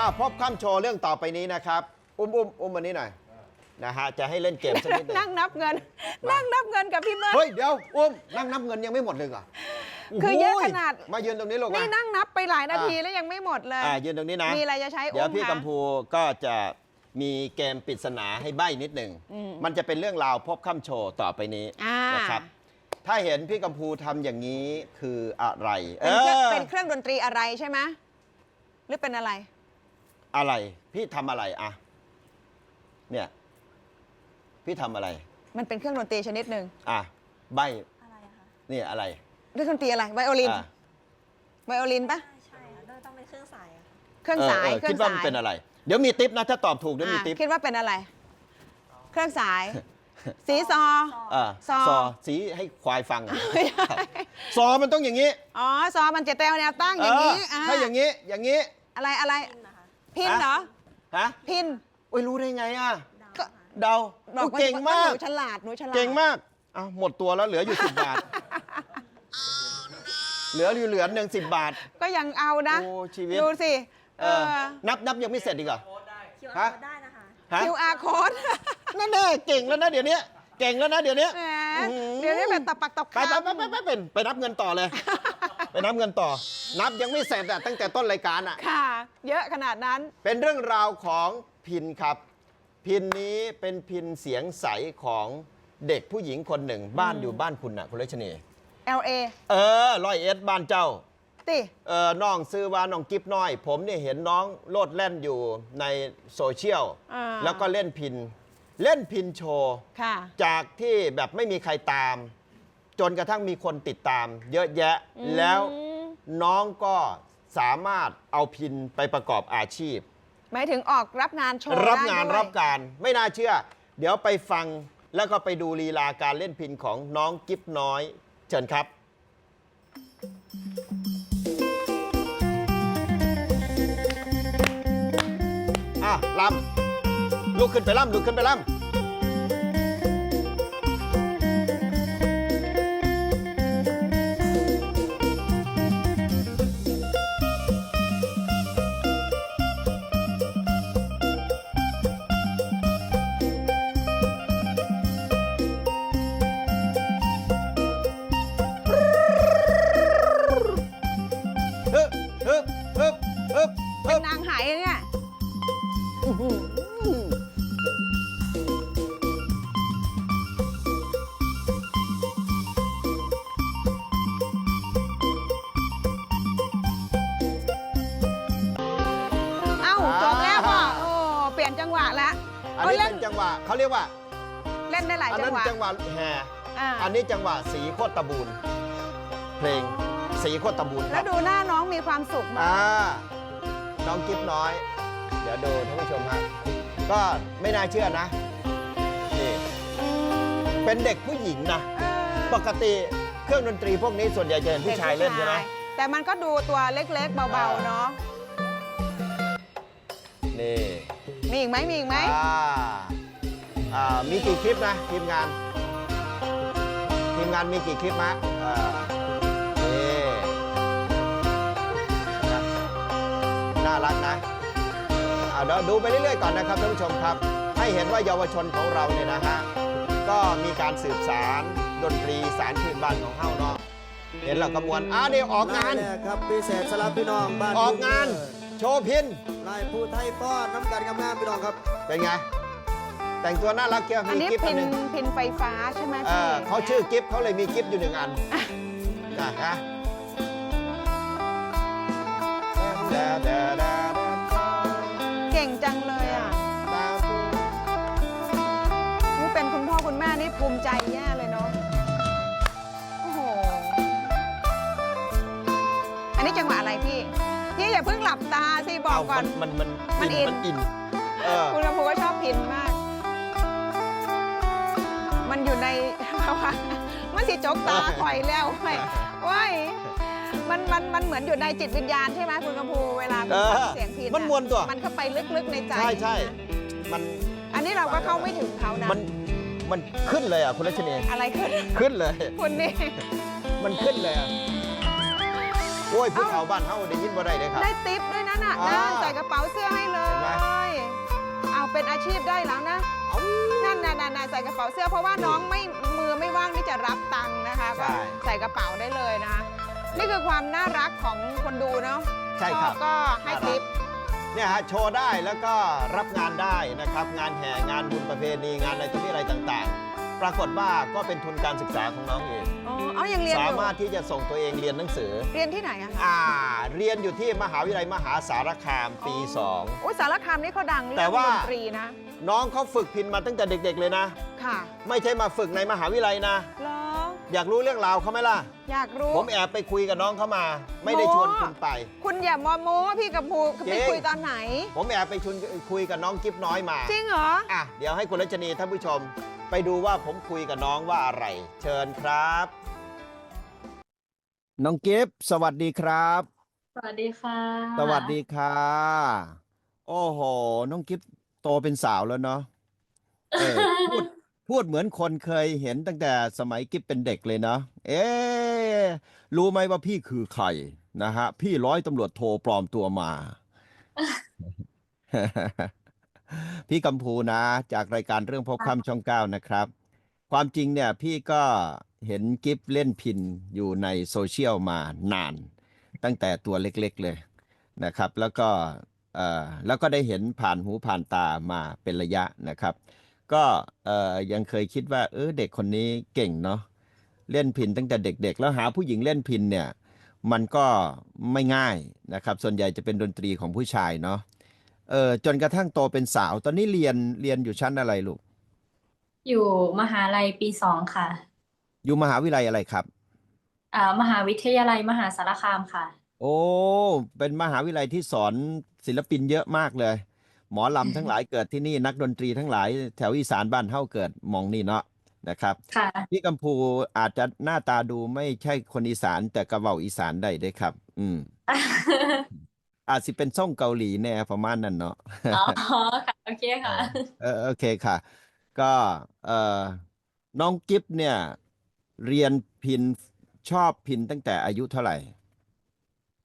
อ้าวพบข้ามโชว์เรื่องต่อไปนี้นะครับ อุ้มอุ้มอุ้มวันนี้หน่อยนะฮะจะให้เล่นเกมสักนิดหนึงนั่งนับเงิน นั่งนับเงินกับพี่เบิร์ด เฮ้ยเดี๋ยวอุ้มนั่งนับเงินยังไม่หมดเลยเหรอคือเยอะโโหขนาดมายืนตรงนี้ลูกนี่มา นั่งนับไปหลายนาทีอะแล้วยังไม่หมดเลย อ่ายืนตรงนี้นะ มีอะไรจะใช้เดี๋ยวอุ้มพี่คะกัมพูก็จะมีเกมปริศนาให้ใบ้นิดหนึ่ง อืมมันจะเป็นเรื่องราวพบข้ามโชว์ต่อไปนี้อ่าน นะครับ ถ้าเห็นพี่กัมพูทำอย่างนี้คืออะไรเป็นเครื่องออเป็นเครื่องดนตรีอะไรใช่ไหมหรือเป็นอะไร อะไร พี่ทำอะไรอะเนี่ย พี่ทำอะไร มันเป็นเครื่องดนตรีชนิดหนึ่งอะใบอะไรอะคะนี่อะไรเครื่องดนตรีอะไรไวโอลินอะไวโอลินปะใช่ค่ะต้องเป็นเครื่องสายอะค่ะเครื่องสายเออเครื่คิอดงว่าสามันยเป็นอะไร เดี๋ยวมีติปนะ ถ้าตอบถูกเดี๋ยวมีอะติปคิดว่าเป็นอะไร เครื่องสาย สีซอเออซอ ซอสีให้ควายฟังอะซอมันต้องอย่างนี้อ๋อซอมันจะแตวแนวตั้งอย่างนี้เออถ้าอย่างนี้ อย่างนี้อะไรอะไรพินนะคะ พินเหรอ ฮะพินโอ้ยรู้ได้ไงอะดาวก็ค่ะเดาบอกโอ้เก่งมากหนูฉลาดหนูฉลาดเก่งมากอะหมดตัวแล้วเหลืออยู่สิบบาท เหลืออยู่เหลือหนึ่งสิบบาท ก็ยังเอานะ โอ้ชีวิต ดูสิ เอเออ อ นับนับยังไม่เสร็จอีกเหรอ เขียวฮะโค้ดได้นะคะ ฮะ QR code นั่นแน่เก่งแล้วนะเดี๋ยวนี้เก่งแล้วนะเดี๋ยวนี้ แหมอื้อหือ เดี๋ยวนี้แบบตบปักตบไปไปคำ ไปไปไปเป็นไปนับเงินต่อเลย ไปนับเงินต่อ นับยังไม่เสร็จอะตั้งแต่ต้นรายการอะค่ะ เยอะขนาดนั้น เป็นเรื่องราวของพินครับ พินนี้เป็นพินเสียงใสของเด็กผู้หญิงคนหนึ่ง บ้านอยู่บ้านคุณน่ะคุณเลชนี LA เออร้อยเอ็ดบ้านเจ้า ติ เออน้องซื้อว่าน้องกิฟน้อย ผมเนี่ยเห็นน้องโลดแล่นอยู่ในโซเชียล อ่า แล้วก็เล่นพิน เล่นพินโชว์ ค่ะ จากที่แบบไม่มีใครตาม จนกระทั่งมีคนติดตาม เยอะแยะอืม แล้วน้องก็สามารถเอาพินไปประกอบอาชีพ หมายถึงออกรับงานโชว์รับได้งานด้วยรับการไม่น่าเชื่อ เดี๋ยวไปฟังแล้วก็ไปดูลีลาการเล่นพินของน้องกิฟน้อย เชิญครับ อะลำลุกขึ้นไปลำลุกขึ้นไปลำ เล่นได้หลายอันจันั้งนหวะจังหวะแห่อ่าอันนี้จังหวะสีโคตรตะบูนเพลงสีโคตรตะบูนคแล้รัวบดูหน้าน้องมีความสุขมากอ่าน้องกิฟน้อย เดี๋ยวดูท่านผู้ชมฮะก็ไม่น่าเชื่อนะนี่เป็นเด็กผู้หญิงนะ เออปกติเครื่องดนตรีพวกนี้ส่วนใหญ่จะเห็นผู้ชายเล่นใช่ไหมแต่มันก็ดูตัวเล็กๆ เบาๆเนาะนี่มีอีกไหมมีอีกไหม อ่า อ่ามีกี่คลิปนะทีมงาน ทีมงานมีกี่คลิปมะอ่านี่นะน่ารักนะเอาเดี๋ยวดูไปเรื่อยๆก่อนนะครับท่านผู้ชมครับ ให้เห็นว่าเยาวชนของเราเนี่ยนะฮะก็มีการสืบสารดนตรีสารพื้นบ้านของเฮาเนาะเห็นเรากระมวลอ่าเดี๋ยวออกงานมแล้วครับพิเศษสำหรับพี่น้องบ้านออกงาน โชว์พินลายผู้ไทยป้อนน้ำกันกำงามพี่น้องครับ เป็นไง แต่งตัวน่ารักเกียวอันมีนี้กิฟต์พิอันนหนึ่งพินไฟฟ้าใช่ไหมเอพี่อเขาชื่อกิฟต์เขาเลยมีกิฟต์อยู่หนึ่งอันนะฮะเก่งจังเลยอะนี่เป็นคุณพ่อคุณแม่นี่ภูมิใจแย่เลยเนาะโอ้โหอันนี้จังหวะอะไรพี่พี่อย่าเพิ่งหลับตาสิบอกก่อน มันมันมันอิน มันอิน เออ คุณกระพูก็ชอบพินมาก มันอยู่ในภาวะมันสิจกตาคอยแล้วไว้ไว้ยมันมันมันเหมือนอยู่ในจิตวิญญาณใช่ไหมคุณกระพูเวลาคุณเออฟังเสียงพินะมันมวนตัว มันเข้าไปลึกๆในใจใช่ใช่นะมันอันนี้เราก็เข้าไม่ถึงเขานะมันมันขึ้นเลยอะคุณรัชนีอะไรขึ้นขึ้นเลยคุณนี่มันขึ้นเลยอะโอ้ยผู้เฒ่าบ้านเฮาได้ยินบ่ได้เลยครับได้ติปด้วยนะน่ะอ่านะใส่กระเป๋าเสื้อให้เลเห็นไหมยเอาเป็นอาชีพได้แล้วนะ เอ้านั่นน่ะน่ะน่ะใส่กระเป๋าเสื้อเพราะว่าน้องไม่มือไม่ว่างที่จะรับตังค์นะคะใช่ก็ใส่กระเป๋าได้เลยนะคะ นี่คือความน่ารักของคนดูเนาะใช่ครับ ก็ให้ติป เนี่ยฮะโชว์ได้แล้วก็รับงานได้นะครับ งานแห่งานบุญประเพณีงานอะไรที่อะไรต่างๆ ปรากฏว่าก็เป็นทุนการศึกษาของน้องเอง อ๋อเอายังเรียนอสายู่มารถที่จะส่งตัวเองเรียนหนังสือ เรียนที่ไหนอะคะอ่า เรียนอยู่ที่มหาวิทยาลัยมหาสารคามปีโอ้ยสารคามนี่เขาดังเรื่องแต่ว่า ดนตรีนะ2 น้องเขาฝึกพินมาตั้งแต่เด็ก ๆ เลยนะ ค่ะไม่ใช่มาฝึกในมหาวิทยาลัยนะเหรออยากรู้เรื่องราวเขาไหมล่ะ อยากรู้ ผมแอบไปคุยกับน้องเขามา ไม่ได้ชวนคุณไป คุณอย่ามาโม้พี่กับภูจริไปงคุยตอนไหน ผมแอบไปชวนคุยกับน้องกิฟน้อยมา จริงเหรอ อะ เดี๋ยวให้คุณรัชนีท่านผู้ชม ไปดูว่าผมคุยกับน้องว่าอะไร เชิญครับ น้องกิฟสวัสดีครับ สวัสดีค่ะ สวัสดีค่ะ โอ้โห น้องกิฟ โตเป็นสาวแล้วเนาะเออพูดพูดเหมือนคนเคยเห็นตั้งแต่สมัยกิฟเป็นเด็กเลยเนาะเอ๊ะรู้ไหมว่าพี่คือใครนะฮะ พี่ร้อยตำรวจโทรปลอมตัวมา พี่กัมพูนะ จากรายการเรื่องพบค่ำช่องเก้านะครับ ความจริงเนี่ยพี่ก็เห็นกิฟเล่นพินอยู่ในโซเชียลมานาน ตั้งแต่ตัวเล็กๆเลยนะครับ แล้วก็ แล้วก็ได้เห็นผ่านหูผ่านตามาเป็นระยะนะครับ ก็เอ่อยังเคยคิดว่าเออเด็กคนนี้เก่งเนาะเล่นพินตั้งแต่เด็กๆ แล้วหาผู้หญิงเล่นพินเนี่ยมันก็ไม่ง่ายนะครับ ส่วนใหญ่จะเป็นดนตรีของผู้ชายเนาะเออจนกระทั่งโตเป็นสาว ตอนนี้เรียนเรียนอยู่ชั้นอะไรลูก อยู่มหาลัยปีสองค่ะ อยู่มหาวิทยาลัยอะไรครับ อ่ามหาวิทยาลัยมหาสารคามค่ะ โอ้ เป็นมหาวิทยาลัยที่สอนศิลปินเยอะมากเลย หมอลำทั้งหลายเกิดที่นี่นักดนตรีทั้งหลายแถวอีสานบ้านเฮาเกิดหมองนี่เนาะนะครับ ค่ะ พี่กัมพูอาจจะหน้าตาดูไม่ใช่คนอีสานแต่กระเว้าอีสานได้เด้ครับ อืม อาจสิเป็นส่งเกาหลีแน่ประมาณนั้นเนาะ อ๋อ ค่ะ โอเคค่ะ เออโอเคค่ะ ก็เอ่อน้องกิฟเนี่ย เรียนพินชอบพินตั้งแต่อายุเท่าไหร่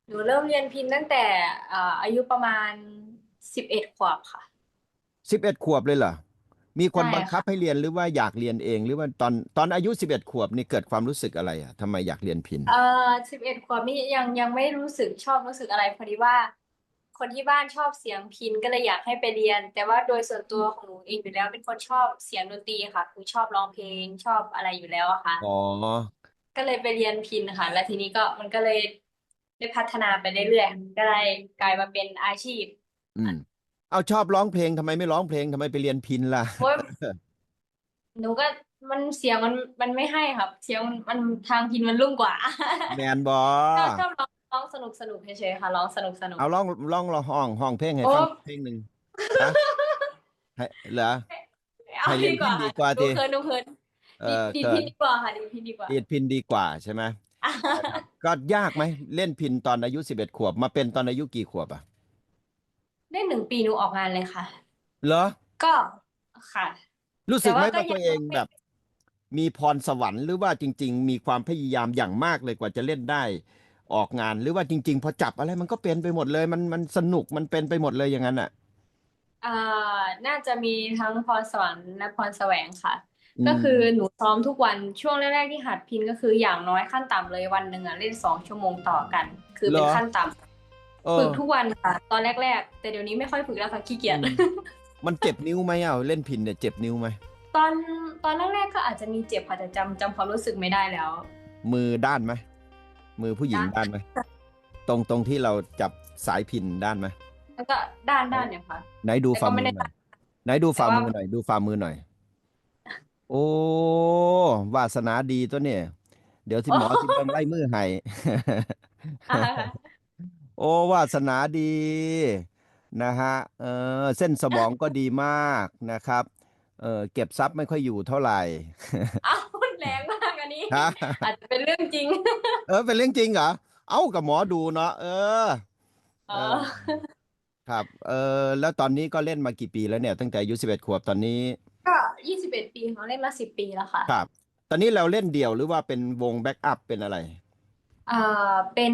หนูเริ่มเรียนพิณตั้งแต่อ่าอายุประมาณสิบเอ็ดขวบค่ะ สิบเอ็ดขวบเลยเหรอ มีคนใช่บังคับค่ะ ให้เรียนหรือว่าอยากเรียนเอง หรือว่าตอนตอนอายุสิบเอ็ดขวบนี่เกิดความรู้สึกอะไรอะทำไมอยากเรียนพินเอ่อสิบเอ็ดขวบนี่ยังยังไม่รู้สึกชอบรู้สึกอะไรพอดีว่า คนที่บ้านชอบเสียงพิณก็เลยอยากให้ไปเรียน แต่ว่าโดยส่วนตัวของหนูเองอยู่แล้วเป็นคนชอบเสียงดนตรีค่ะคือชอบร้องเพลงชอบอะไรอยู่แล้วอะค่ะ อ๋อก็เลยไปเรียนพิณค่ะ แล้วทีนี้ก็มันก็เลย ได้พัฒนาไปเรื่อยๆก็เลยกลายมาเป็นอาชีพอืมเอาชอบร้องเพลงทำไมไม่ร้องเพลงทำไมไปเรียนพินล่ะ เพราะ หนูก็มันเสียงมันมันไม่ให้ครับ เสียงมันมันทางพิณมันรุ่งกว่าแมนบอชอบชอบร้องร้องสนุกสนุกเฉยๆค่ะร้องสนุกสนุก เอาร้องร้องร้องห้องห้องเพลงให้โอ้ฟังเพลงหนึ่งนะให้เหรอ เอาให้เรียนดีกว่าพิณดีกว่าดูดิ เคินดูเคินเอดีอดีเกิพิดณดีกว่าค่ะดีพิณดีกว่า ดีดพินดีกว่าใช่ไหม ก็ยากไหม เล่นพินตอนอายุสิบเอ็ดขวบ มาเป็นตอนอายุกี่ขวบอะได้หนึ่งปีหนูออกงานเลยค่ะ เหรอ ก็ค่ะ รู้สึกไหมแต่ว่าก็ว่าตัวเองยังไม่แบบ มีพรสวรรค์หรือว่าจริง ๆ มีความพยายามอย่างมากเลยกว่าจะเล่นได้ ออกงานหรือว่าจริง ๆ พอจับอะไรมันก็เป็นไปหมดเลยมันมันสนุกมันเป็นไปหมดเลยอย่างนั้นอะอ่าน่าจะมีทั้งพรสวรรค์และพรแสวงค่ะม ก็คือหนูซ้อมทุกวันช่วงแรกๆที่หัดพิณก็คืออย่างน้อยขั้นต่ำเลยวันหนึ่งอะเล่นสองชั่วโมงต่อกัน คือเป็นเหรอขั้นต่เอำฝึอกทุกวันค่ะ ตอนแรกๆ แต่เดี๋ยวนี้ไม่ค่อยฝึกแล้วค่ะขี้เกียจอืมมันเจ็บนิ้วไหมอะเล่นพินเนี่ยเจ็บนิ้วไหมตอนตอนแรกๆก็อาจจะมีเจ็บค่ะแต่จำจำความรู้สึกไม่ได้แล้ว มือด้านไหมมือผู้หญิงด้านไหมตรงตรงที่เราจับสายพินด้านไหมแล้วก็ด้านด้านเนี่ยค่ะไหนดูแต่ก็ฝ่าไม่มือได้หน่อยไหนดูฝ่าแต่ว่ามือหน่อยดูฝ่ามือหน่อย โอ้วาสนาดีตัวเนี่ย เดี๋ยวที่หมอที่เบิ่งไล่มือให้โอ้วาสนาดีนะฮะเออเส้นสมองก็ดีมากนะครับเออเก็บทรัพย์ไม่ค่อยอยู่เท่าไหร่ อ้าวแรงมากอันนี้ ฮะ อาจจะเป็นเรื่องจริง เออเป็นเรื่องจริงเหรอ เอ้ากับหมอดูเนาะเออ เอเอออ ครับ เออแล้วตอนนี้ก็เล่นมากี่ปีแล้วเนี่ย ตั้งแต่อายุสิบเอ็ดขวบตอนนี้ ก็ยี่สิบเอ็ดปีเขาเล่นมาสิบปีแล้วค่ะ ครับ ตอนนี้เราเล่นเดี่ยวหรือว่าเป็นวงแบ็กอัพเป็นอะไร เอ่อเป็น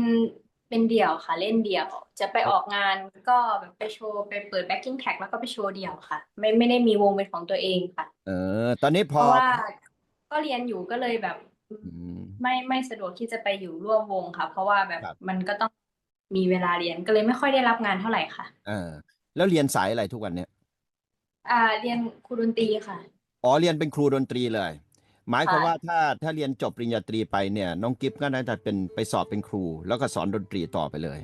เป็นเดี่ยวค่ะ เล่นเดี่ยว จะไปออกงานก็แบบไปโชว์ไปเปิดแบ็กกิ้งแท็กแล้วก็ไปโชว์เดี่ยวค่ะ ไม่ไม่ได้มีวงเป็นของตัวเองค่ะ เออ ตอนนี้พเพอราะว่าก็เรียนอยู่ก็เลยแบบ อืม ไม่ไม่สะดวกที่จะไปอยู่ร่วมวงค่ะ เพราะว่าแบบครับ มันก็ต้องมีเวลาเรียนก็เลยไม่ค่อยได้รับงานเท่าไหร่ค่ะเออแล้วเรียนสายอะไรทุกวันเนี้ย อ่าเรียนครูดนตรีค่ะ อ๋อเรียนเป็นครูดนตรีเลย หมายความค่ะ ว่าถ้าถ้าเรียนจบปริญญาตรีไปเนี่ย น้องกิฟก็น่าจะเป็นไปสอบเป็นครู แล้วก็สอนดนตรีต่อไปเลย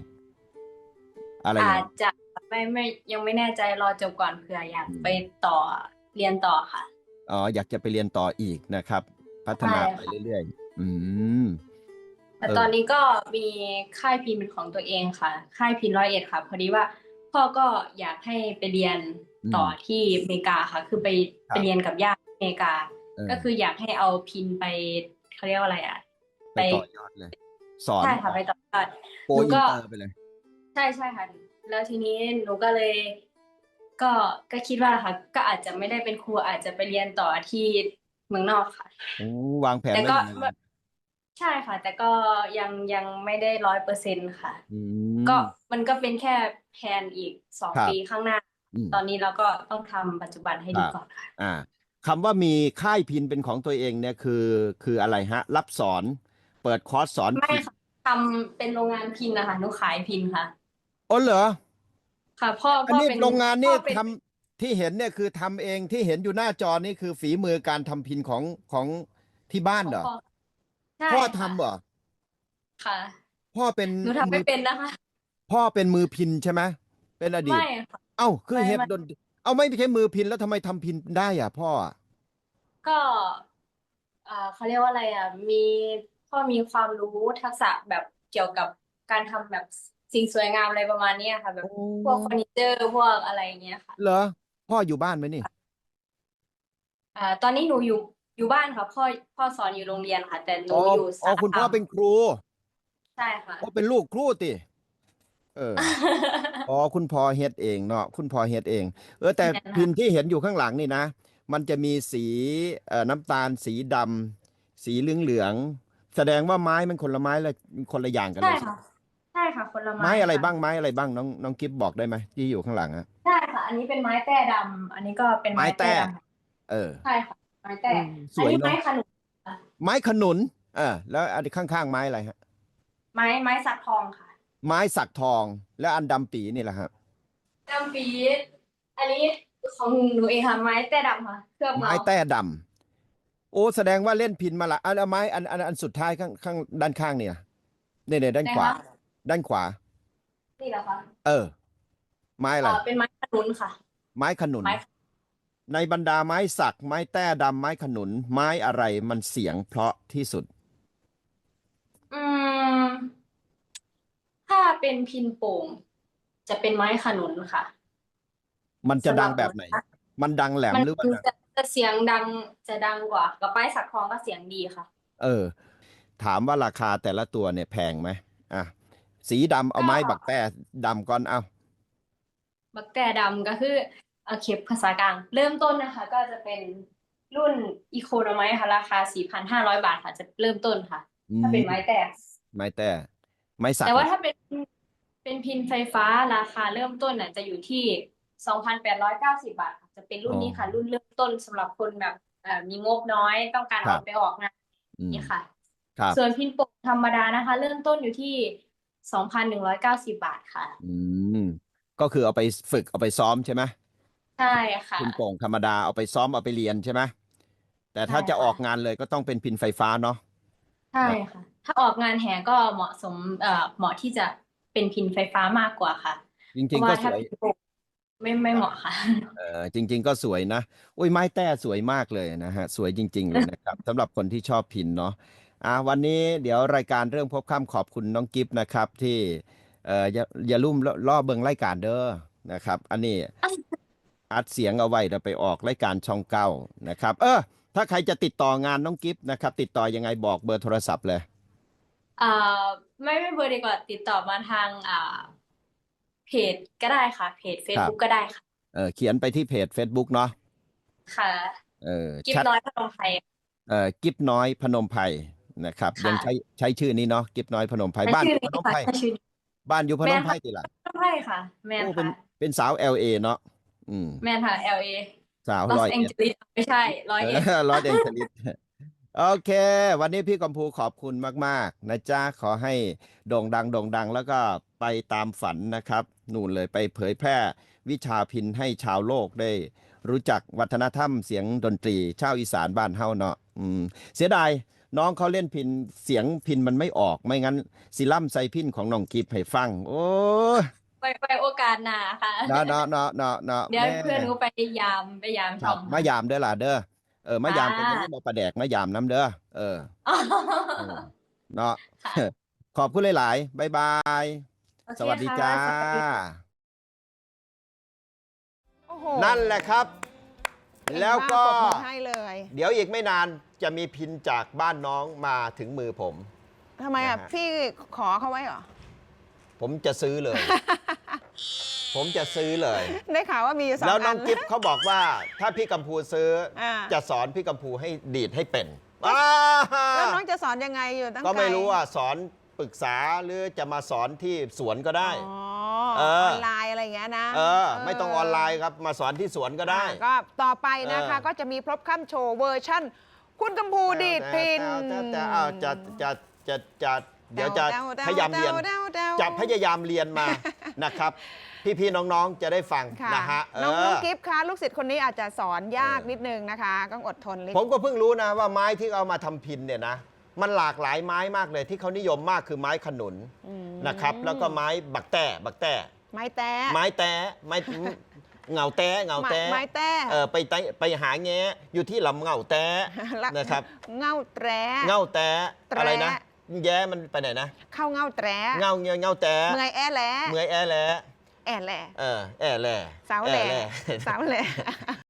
อะไรอย่างอาจเงี้ยจะไม่ไม่ยังไม่แน่ใจรอจบก่อนเผื่ออยากอืมไปต่อเรียนต่อค่ะ อ๋ออยากจะไปเรียนต่ออีกนะครับ พัฒนาใช่ไปค่ะ เรื่อยๆ อืม แต่เออตอนนี้ก็มีค่ายพินเป็นของตัวเองค่ะ ค่ายพินร้อยเอ็ดค่ะ พอดีว่า พ่อก็อยากให้ไปเรียนต่อที่อเมริกาค่ะ คือไปไปเรียนกับญาติที่อเมริกาเออก็คืออยากให้เอาพินไปเขาเรียกว่าอะไรอะ ไปต่อยอดเลย สอนใช่ค่ะไปต่อยอดโปรหนูอินก็เตอร์ไปเลย ใช่ใช่ค่ะ แล้วทีนี้หนูก็เลย ก็ก็คิดว่าค่ะ ก็อาจจะไม่ได้เป็นครูอาจจะไปเรียนต่อที่เมืองนอกค่ะโอ้วางแผนแต่ไว้ก็อย่างนั้น ใช่ค่ะ แต่ก็ยังยังไม่ได้ร้อยเปอร์เซ็นต์ค่ะ อืม ก็มันก็เป็นแค่แผนอีกสองครับ ปีข้างหน้า อืมตอนนี้เราก็ต้องทำปัจจุบันให้ดีครับก่อนค่ะ อ่าคำว่ามีค่ายพินเป็นของตัวเองเนี่ยคือคืออะไรฮะ รับสอนเปิดคอร์สสอนไม่พินค่ะทำเป็นโรงงานพินนะคะหนูขายพินค่ะ อ๋อเหรอ ค่ะพ่ออันพ่อนี้เป็นโรงงานนี่พ่อเป็นทำที่เห็นเนี่ยคือทำเองที่เห็นอยู่หน้าจอนี่คือฝีมือการทำพินของของที่บ้านเหรอ พ่อ ใช่พ่อค่ะทำเหรอค่ะ พ่อเป็นหนูทำไม่มือเป็นนะคะ พ่อเป็นมือพินใช่ไหมเป็นอดีต ไม่ค่ะ เอ้าคือไม่เฮ็ดไม่ ดนตรีเอาไม่ใช่มือพินแล้วทำไมทำพินได้อะ พ่ออะก็อ่าเขาเรียกว่าอะไรอะ มีพ่อมีความรู้ทักษะแบบเกี่ยวกับการทำแบบสิ่งสวยงามอะไรประมาณเนี้ยค่ะ แบบพวกเฟอร์นิเจอร์พวกอะไรอย่างเงี้ยค่ะเหรอ พ่ออยู่บ้านไหมนี่ อ่าตอนนี้หนูอยู่ อยู่บ้านค่ะพ่อพ่อสอนอยู่โรงเรียนค่ะ แต่หนูอ๋ออยู่อ๋อสารคุณพ่อคามเป็นครูใช่ค่ะ พ่อเป็นลูกครูติเออ อ๋อคุณพ่อเฮ็ดเองเนาะคุณพ่อเฮ็ดเอง เออ แต่แม่นค่ะพินที่เห็นอยู่ข้างหลังนี่นะ มันจะมีสีเอ่อน้ำตาลสีดำสีเหลืองเหลืองๆแสดงว่าไม้มันคนละไม้ละคนละอย่างกันใช่เลยค่ะ ใช่ค่ะ คนละไม้ไม้อะไรค่ะ บ้างไม้อะไรบ้างน้องน้องกิฟบอกได้ไหมที่อยู่ข้างหลังอะใช่ค่ะ อันนี้เป็นไม้แต้ดำอันนี้ก็เป็นไม้ไม้แต้แต้ดำเออ ใช่ค่ะ ไม้แต้อืมสอันวยนี้เนอะไม้ขนุนไม้ขนุนเออแล้วอันข้างๆไม้อะไรฮะ ไม้ไม้สักทองค่ะไม้สักทอง แล้วอันดำปีนี่แหละครับดำปีดอันนี้ของหนูเองค่ะไม้แต้ดำค่ะเคลือบไม้เงาแต้ดำโอ้แสดงว่าเล่นพินมาละอันอันไม้อันอันอันสุดท้ายข้างข้างด้านข้างเนี่ยเนี่ยเนี่ยด้านขวาไหนคะด้านขวา นี่เหรอคะเออ ไม้อะไร เอ่อเป็นไม้ขนุนค่ะ ไม้ขนุนไม้ ในบรรดาไม้สัก ไม้แต้ดำไม้ขนุน ไม้อะไรมันเสียงเพราะที่สุด อืม ถ้าเป็นพินโป่งจะเป็นไม้ขนุนค่ะมันจะสำหรับดังแบบไหนหนูนะมันดังแหลมมันหรือว่าดัง จะจะเสียงดังจะดังกว่า กับไม้สักทองก็เสียงดีค่ะ เออ ถามว่าราคาแต่ละตัวเนี่ยแพงไหมอะสีดำเอาไม้ก็บักแต้ดำก่อนเอา บักแต่ดำก็คือ เอาเข็บภาษากลาง เริ่มต้นนะคะ ก็จะเป็นรุ่นอีโคโนไมค่ะราคา 4,500 บาทค่ะ จะเริ่มต้นค่ะ ถ้าเป็นไม้แต่ไม้แต้ไม้สักแต่ว่าถ้าเป็นเป็นพินไฟฟ้าราคาเริ่มต้นน่ะจะอยู่ที่ 2,890 บาทค่ะจะเป็นรุ่นนี้ค่ะ รุ่นเริ่มต้นสำหรับคนแบบเอ่อมีงบน้อยต้องการครัเอาบไปออกงานอืมนี่ค่ะครับส่วนพินโป่งธรรมดานะคะ เริ่มต้นอยู่ที่ 2,190 บาทค่ะ อืม ก็คือเอาไปฝึกเอาไปซ้อมใช่ไหม ใช่ค่ะพินโป่งธรรมดาเอาไปซ้อมเอาไปเรียนใช่ไหมแต่ถ้าใช่จะค่ะออกงานเลยก็ต้องเป็นพินไฟฟ้าเนาะ ใช่ค่ะ ถ้าออกงานแห่ก็เหมาะสมเอ่อเหมาะที่จะเป็นพินไฟฟ้ามากกว่าค่ะ จเพริงราะๆก็ว่าสถ้าวยพินโป่งไม่ไม่เหมาะค่ะ เออจริง ๆ ก็สวยนะอุ้ยไม้แต้สวยมากเลยนะฮะ สวยจริง ๆ เลยนะครับสำหรับคนที่ชอบพินเนาะอะวันนี้เดี๋ยวรายการเรื่องพบค่ำขอบคุณน้องกิฟต์นะครับ ที่เอ่ออย่าอย่าลุ่มล่อเบิงรายการเด้อนะครับ อันนี้อั ดเสียงเอาไว้เดี๋ยวไปออกรายการช่องเก้านะครับ เออ ถ้าใครจะติดต่องานน้องกิฟต์นะครับ ติดต่อยังไงบอกเบอร์โทรศัพท์เลยอ่าไม่ไม่เบอร์ดีกว่าติดต่อมาทางอ่าเพจก็ได้ค่ะ เพจ Facebook ก็ได้ค่ะ เออเขียนไปที่เพจ Facebook เนาะค่ะ เออกิฟชัดน้อยพนมไพรเอ่อกิฟน้อยพนมไพรนะครับค่ะยังใช้ใช้ชื่อนี้เนาะกิฟน้อยพนมไพรใช้บ้านชื่อพนี้นมค่ะไพรใช้ชื่อนี้บ้านอยู่พนแม่มนไพรค่ะติล่ะใช่ค่ะ แมนโอ้เป็นค่ะเป็นสาว LA เนาะ อืมแมนค่ะ LA สาวลอร้อสยแองเอ็ดเจลิสไม่ใช่ร้อยเอ็ดร้อยเอ็ดลิตโอเค วันนี้พี่กำพูขอบคุณมาก ๆ นะจ๊ะ ขอให้โด่งดังโด่งดังแล้วก็ไปตามฝันนะครับ นู่นเลยไปเผยแพร่วิชาพินให้ชาวโลกได้ รู้จักวัฒนธรรมเสียงดนตรีชาวอีสานบ้านเฮาเนาะอืมเสียดายน้องเขาเล่นพินเสียงพินมันไม่ออกไม่งั้นสิล่ำใส่พินของน้องกิฟให้ฟัง โอ้ย ไปไปโอกาสหน้าค่ะ เนาะเนาะเนาะเนาะเนาะเดี๋ยวแม่เพื่อนหนูไปยามไปยามคช่รัอบงมายามเด้อล่ะเด้อเออมายามกันอ่าจะไม่มาประแดกมายามน้ำเด้อเอออ๋อเออเนาะ ค่ะ ขอบคุณหลายๆบ๊ายบาย โอเคสวัสดีค่ะจ้า สวัสดี โอ้โหนั่นแหละครับ เงแล้วก็ มากปรบมือให้เลยเดี๋ยวอีกไม่นานจะมีพินจากบ้านน้องมาถึงมือผม ทำไมอะนะฮะ พี่ขอเขาไว้เหรอ ผมจะซื้อเลย ผมจะซื้อเลย ได้ข่าวว่ามีอยู่สองแล้วน้อัองนกิฟเขาบอกว่า ถ้าพี่กัมพูซื้ออา จะสอนพี่กัมพูให้ดีดให้เป็นอ่าแล้วน้องจะสอนยังไงอยู่ตั้งก็ไม่ลรู้ว่าสอนปรึกษาหรือจะมาสอนที่สวนก็ได้ อ๋อเอออ อนไลน์อะไรอย่างเงี้ยนะเออ ไม่ต้องออนไลน์ครับมาสอนที่สวนก็ได้ อ่าก็ต่อไปนะคะ เออ ก็จะมีพรบค่ำโชว์เวอร์ชั่น คุณกัมพูดีดพินแต่แต่เอาจะจะจะจะ เดี๋ยวจะแต้วแต้วพยายามเรียนแต้วแต้วจะพยายามเรียนมานะครับ พี่ๆน้องๆจะได้ฟังค่ะนะฮะน้องเอน้องอกิฟต์คะลูกศิษย์คนนี้อาจจะสอนยากเออนิดนึงนะคะต้องอดทนนิดผมก็เพิ่งรู้นะว่าไม้ที่เอามาทำพินเนี่ยนะมันหลากหลายไม้มากเลยที่เขานิยมมากคือไม้ขนุนอืมนะครับ แล้วก็ไม้บักแต้บักแต้ไม้แต้ไม้แต้ไม้เหงาแต้เหงาแต้ไม้แต้เออไปไต้ไปหาแงะอยู่ที่ลำเหงาแต้ละนะครับ เง่าแตรเหงาแต้แตรอะไรนะ แย้มันไปไหนนะ เข้าเง่าแตรเงาเงาเงาแต้เมื่อยแอแหลเมื่อยแอแลแอแหลเออแอแลสาวแหลแอสาวแหล